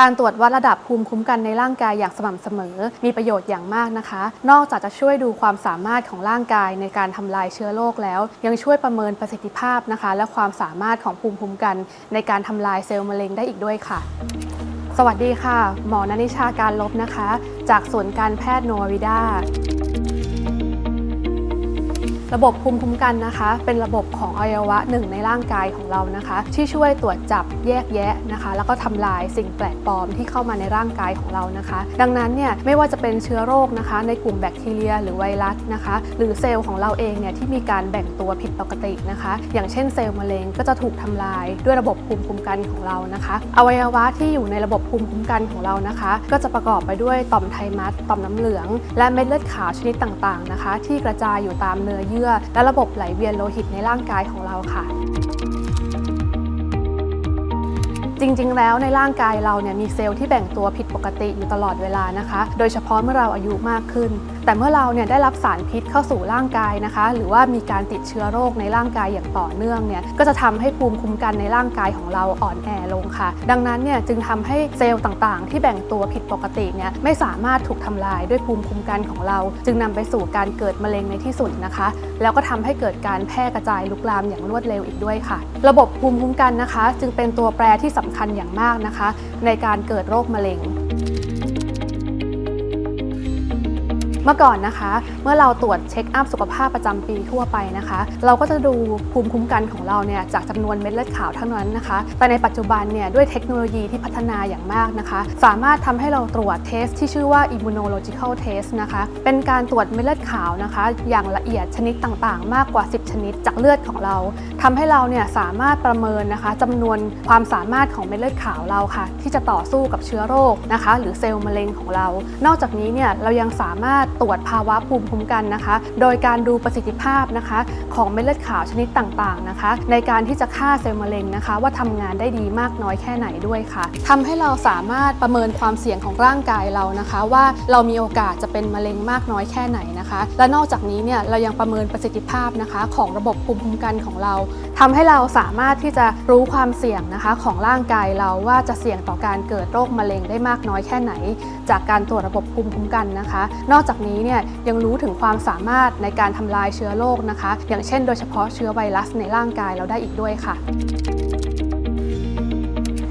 การตรวจวัดระดับภูมิคุ้มกันในร่างกายอย่างสม่ำเสมอ มีประโยชน์อย่างมากนะคะ นอกจากจะช่วยดูความสามารถของร่างกายในการทำลายเชื้อโรคแล้ว ยังช่วยประเมินประสิทธิภาพนะคะ และความสามารถของภูมิคุ้มกัน ในการทำลายเซลล์มะเร็งได้อีกด้วยค่ะสวัสดีค่ะ หมอนนิชาการลบนะคะ จากศูนย์การแพทย์โนวาวิดา ระบบภูมิคุ้มกันนะคะ เป็นระบบของอวัยวะหนึ่งในร่างกายของเรานะคะ ที่ช่วยตรวจจับแยกแยะนะคะ แล้วก็ทำลายสิ่งแปลกปลอมที่เข้ามาในร่างกายของเรานะคะ ดังนั้นเนี่ยไม่ว่าจะเป็นเชื้อโรคนะคะ ในกลุ่มแบคทีเรีย หรือไวรัสนะคะ หรือเซลล์ของเราเองเนี่ยที่มีการแบ่งตัวผิดปกตินะคะ อย่างเช่นเซลล์มะเร็งก็จะถูกทำลายด้วยระบบภูมิคุ้มกันของเรานะคะ อวัยวะที่อยู่ในระบบภูมิคุ้มกันของเรานะคะ ก็จะประกอบไปด้วยต่อมไทมัสต่อมน้ำเหลือง และเม็ดเลือดขาวชนิดต่างๆนะคะ ที่กระจายอยู่ตามเนื้อเยื่อและระบบไหลเวียนโลหิตในร่างกายของเราค่ะ จริงๆ แล้วในร่างกายเราเนี่ยมีเซลล์ที่แบ่งตัวผิดปกติอยู่ตลอดเวลานะคะ โดยเฉพาะเมื่อเราอายุมากขึ้น แต่เมื่อเราเนี่ยได้รับสารพิษเข้าสู่ร่างกายนะคะ หรือว่ามีการติดเชื้อโรคในร่างกายอย่างต่อเนื่องเนี่ยก็จะทำให้ภูมิคุ้มกันในร่างกายของเราอ่อนแอลงค่ะ ดังนั้นเนี่ยจึงทำให้เซลล์ต่างๆ ที่แบ่งตัวผิดปกติเนี่ยไม่สามารถถูกทำลายด้วยภูมิคุ้มกันของเรา จึงนำไปสู่การเกิดมะเร็งในที่สุดนะคะ แล้วก็ทำให้เกิดการแพร่กระจายลุกลามอย่างรวดเร็วอีกด้วยค่ะ ระบบภูมิคุ้มกันนะคะ จึงเป็นตัวแปรที่สำคัญอย่างมากนะคะ ในการเกิดโรคมะเร็งเมื่อก่อนนะคะ เมื่อเราตรวจเช็คอัพสุขภาพประจำปีทั่วไปนะคะ เราก็จะดูภูมิคุ้มกันของเราเนี่ยจากจำนวนเม็ดเลือดขาวเท่านั้นนะคะ แต่ในปัจจุบันเนี่ยด้วยเทคโนโลยีที่พัฒนาอย่างมากนะคะ สามารถทำให้เราตรวจเทสที่ชื่อว่า immunological test นะคะ เป็นการตรวจเม็ดเลือดขาวนะคะ อย่างละเอียดชนิดต่างๆ มากกว่า10 ชนิดจากเลือดของเราทำให้เราเนี่ยสามารถประเมินนะคะจำนวนความสามารถของเม็ดเลือดขาวเราค่ะ ที่จะต่อสู้กับเชื้อโรคนะคะ หรือเซลล์มะเร็งของเรา นอกจากนี้เนี่ยเรายังสามารถตรวจภาวะภูมิคุ้มกันนะคะ โดยการดูประสิทธิภาพนะคะ ของเม็ดเลือดขาวชนิดต่างๆนะคะ ในการที่จะฆ่าเซลล์มะเร็งนะคะ ว่าทำงานได้ดีมากน้อยแค่ไหนด้วยค่ะทำให้เราสามารถประเมินความเสี่ยงของร่างกายเรานะคะ ว่าเรามีโอกาสจะเป็นมะเร็งมากน้อยแค่ไหนนะคะ และนอกจากนี้เนี่ยเรายังประเมินประสิทธิภาพนะคะของระบบภูมิคุ้มกันของเราทำให้เราสามารถที่จะรู้ความเสี่ยงนะคะของร่างกายเราว่าจะเสี่ยงต่อการเกิดโรคมะเร็งได้มากน้อยแค่ไหน จากการตรวจระบบภูมิคุ้มกันนะคะ นอกจากนี้เนี่ยยังรู้ถึงความสามารถในการทำลายเชื้อโรคนะคะ อย่างเช่นโดยเฉพาะเชื้อไวรัสในร่างกายเราได้อีกด้วยค่ะ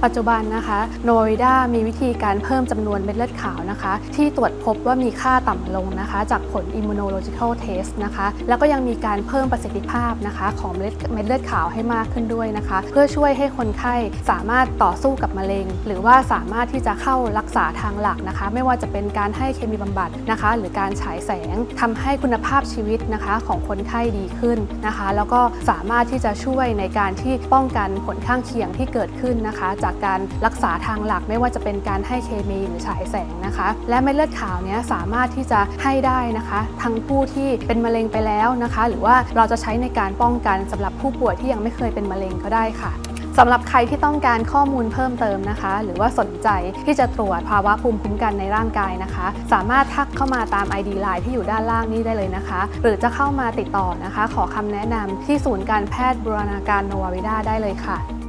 ปัจจุบันนะคะโนวิด้ามีวิธีการเพิ่มจำนวนเม็ดเลือดขาวนะคะ ที่ตรวจพบว่ามีค่าต่ำลงนะคะ จากผล immunological test นะคะ แล้วก็ยังมีการเพิ่มประสิทธิภาพนะคะ ของเม็ดเม็ดเลือดขาวให้มากขึ้นด้วยนะคะ เพื่อช่วยให้คนไข้สามารถต่อสู้กับมะเร็ง หรือว่าสามารถที่จะเข้ารักษาทางหลักนะคะ ไม่ว่าจะเป็นการให้เคมีบำบัดนะคะ หรือการฉายแสงทำให้คุณภาพชีวิตนะคะของคนไข้ดีขึ้นนะคะ แล้วก็สามารถที่จะช่วยในการที่ป้องกันผลข้างเคียงที่เกิดขึ้นนะคะ จากการรักษาทางหลักไม่ว่าจะเป็นการให้เคมีหรือฉายแสงนะคะ และเม็ดเลือดขาวเนี้ยสามารถที่จะให้ได้นะคะ ทั้งผู้ที่เป็นมะเร็งไปแล้วนะคะ หรือว่าเราจะใช้ในการป้องกันสำหรับผู้ป่วยที่ยังไม่เคยเป็นมะเร็งก็ได้ค่ะสำหรับใครที่ต้องการข้อมูลเพิ่มเติมนะคะ หรือว่าสนใจที่จะตรวจภาวะภูมิคุ้มกันในร่างกายนะคะ สามารถทักเข้ามาตาม ID Line ที่อยู่ด้านล่างนี้ได้เลยนะคะ หรือจะเข้ามาติดต่อนะคะ ขอคำแนะนำที่ศูนย์การแพทย์บูรณาการโนวาวิดาได้เลยค่ะ